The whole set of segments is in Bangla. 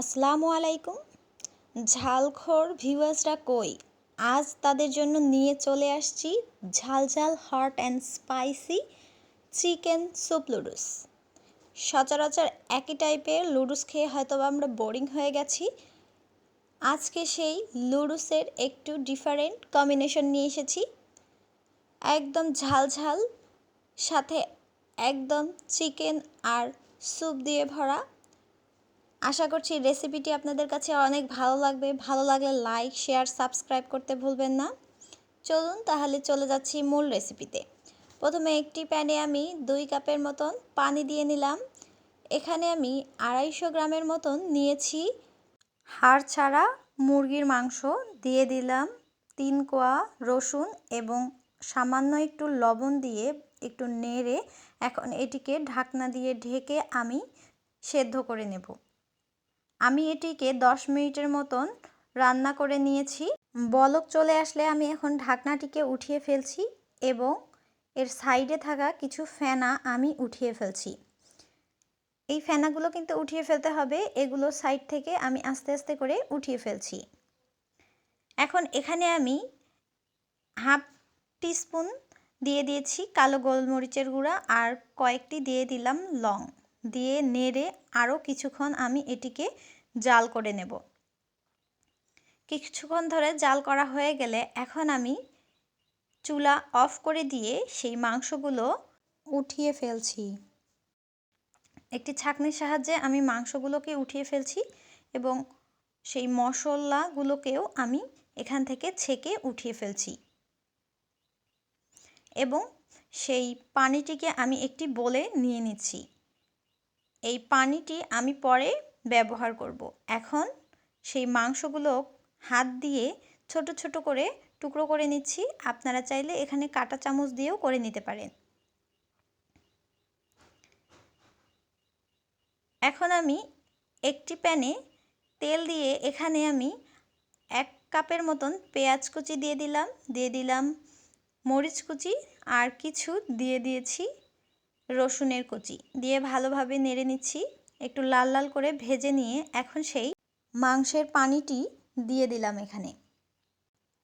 আসসালামু আলাইকুম। ঝালখোর ভিউয়ার্সরা কই? আজ তাদের জন্য নিয়ে চলে আসছি ঝাল ঝাল, hot and spicy chicken soup লুডুস সচরাচর একই টাইপের লুডুস খেয়ে হয়তো আমরা বোরিং হয়ে গেছি। আজকে সেই লুডুসের একটু ডিফারেন্ট কম্বিনেশন নিয়ে এসেছি। একদম ঝাল ঝাল, সাথে একদম চিকেন আর স্যুপ দিয়ে ভরা আশা করছি রেসিপিটি আপনাদের কাছে অনেক ভালো লাগবে। ভালো লাগলে লাইক শেয়ার সাবস্ক্রাইব করতে ভুলবেন না। চলুন তাহলে চলে যাচ্ছি মূল রেসিপিতে প্রথমে একটি প্যানে আমি দুই কাপের মতন পানি দিয়ে নিলাম। এখানে আমি আড়াইশো গ্রামের মতন নিয়েছি হাড় ছাড়া মুরগির মাংস দিয়ে দিলাম তিন কোয়া রসুন এবং সামান্য একটু লবণ দিয়ে একটু নেড়ে এখন এটিকে ঢাকনা দিয়ে ঢেকে আমি সেদ্ধ করে নেব। আমি এটিকে দশ মিনিটের মতন রান্না করে নিয়েছি। বলক চলে আসলে আমি এখন ঢাকনাটিকে উঠিয়ে ফেলছি এবং এর সাইডে থাকা কিছু ফেনা আমি উঠিয়ে ফেলছি। এই ফেনাগুলো কিন্তু উঠিয়ে ফেলতে হবে, এগুলো সাইড থেকে আমি আস্তে আস্তে করে উঠিয়ে ফেলছি। এখন এখানে আমি হাফ টিস্পুন দিয়ে দিয়েছি কালো গোলমরিচের গুঁড়া আর কয়েকটি দিয়ে দিলাম লং। দিয়ে নেড়ে আরও কিছুক্ষণ আমি এটিকে জাল করে নেব। কিছুক্ষণ ধরে জাল করা হয়ে গেলে এখন আমি চুলা অফ করে দিয়ে সেই মাংসগুলো উঠিয়ে ফেলছি। একটি ছাঁকনির সাহায্যে আমি মাংসগুলোকে উঠিয়ে ফেলছি এবং সেই মশলাগুলোকেও আমি এখান থেকে ছেঁকে উঠিয়ে ফেলছি। এবং সেই পানিটিকে আমি একটি বলে নিয়ে নিচ্ছি। এই পানিটি আমি পরে ব্যবহার করব। এখন সেই মাংসগুলো হাত দিয়ে ছোট ছোট করে টুকরো করে নিচ্ছি। আপনারা চাইলে এখানে কাটা চামচ দিয়েও করে নিতে পারেন। এখন আমি একটি প্যানে তেল দিয়ে এখানে আমি এক কাপের মতন পেঁয়াজ কুচি দিয়ে দিলাম দিয়ে দিলাম মরিচ কুচি আর কিছু দিয়ে দিয়েছি। রসুনের কুচি। দিয়ে ভালোভাবে নেড়ে নিচ্ছি। একটু লাল লাল করে ভেজে নিয়ে এখন সেই মাংসের পানিটি দিয়ে দিলাম এখানে।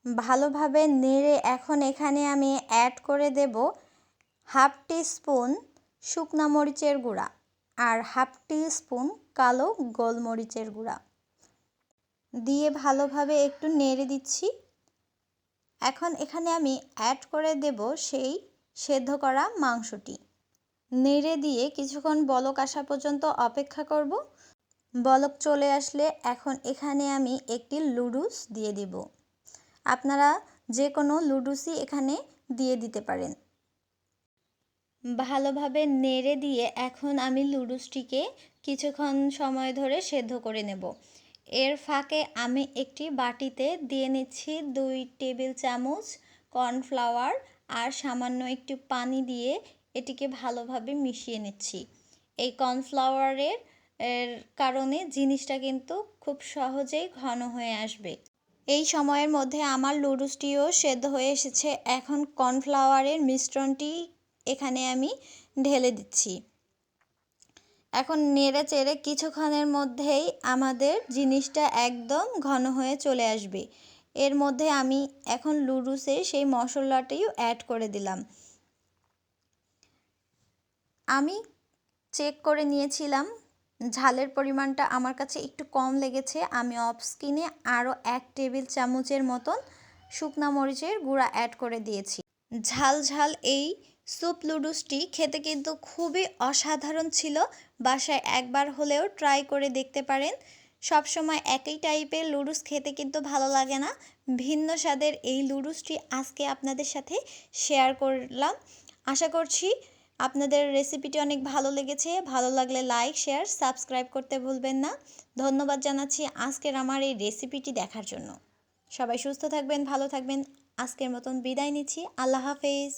ভালোভাবে নেড়ে এখন এখানে আমি অ্যাড করে দেব হাফ টি স্পুন শুকনা মরিচের গুঁড়া আর হাফ টি স্পুন কালো গোলমরিচের গুঁড়া। দিয়ে ভালোভাবে একটু নেড়ে দিচ্ছি। এখন এখানে আমি অ্যাড করে দেব সেই সেদ্ধ করা মাংসটি। নেড়ে দিয়ে কিছুক্ষণ বলক আসা পর্যন্ত অপেক্ষা করব। বলক চলে আসলে এখন এখানে আমি একটি লুডুস দিয়ে দিব। আপনারা যে কোনো লুডুসই এখানে দিয়ে দিতে পারেন। ভালোভাবে নেড়ে দিয়ে এখন আমি লুডুসটিকে কিছুক্ষণ সময় ধরে সেদ্ধ করে নেব। এর ফাঁকে আমি একটি বাটিতে দিয়ে নিচ্ছি দুই টেবিল চামচ কর্নফ্লাওয়ার আর সামান্য একটু পানি দিয়ে এটিকে ভালোভাবে মিশিয়ে নিচ্ছি। এই কর্নফ্লাওয়ারের, এর কারণে জিনিসটা কিন্তু খুব সহজেই ঘন হয়ে আসবে। এই সময়ের মধ্যে আমার লুডুসটিও সেদ্ধ হয়ে এসেছে। এখন কর্নফ্লাওয়ারের মিশ্রণটি এখানে আমি ঢেলে দিচ্ছি। এখন নেড়ে চেড়ে কিছুক্ষণের মধ্যেই আমাদের জিনিসটা একদম ঘন হয়ে চলে আসবে। এর মধ্যে আমি এখন লুডুসে সেই মশলাটিও অ্যাড করে দিলাম। আমি চেক করে নিয়েছিলাম। ঝালের পরিমাণটা আমার কাছে একটু কম লেগেছে। আমি অফ স্কিনে আরও এক টেবিল চামচের মতন শুকনা মরিচের গুঁড়া অ্যাড করে দিয়েছি। ঝাল ঝাল এই স্যুপ লুডুসটি খেতে কিন্তু খুবই অসাধারণ ছিল। বাসায় একবার হলেও ট্রাই করে দেখতে পারেন। সবসময় একই টাইপের লুডুস খেতে কিন্তু ভালো লাগে না। ভিন্ন স্বাদের এই লুডুসটি আজকে আপনাদের সাথে শেয়ার করলাম। আশা করছি আপনাদের রেসিপিটি অনেক ভালো লেগেছে। ভালো লাগলে লাইক শেয়ার সাবস্ক্রাইব করতে ভুলবেন না। ধন্যবাদ জানাচ্ছি আজকের আমার এই রেসিপিটি দেখার জন্য। সবাই সুস্থ থাকবেন, ভালো থাকবেন। আজকের মতন বিদায় নিচ্ছি। আল্লাহ হাফেজ।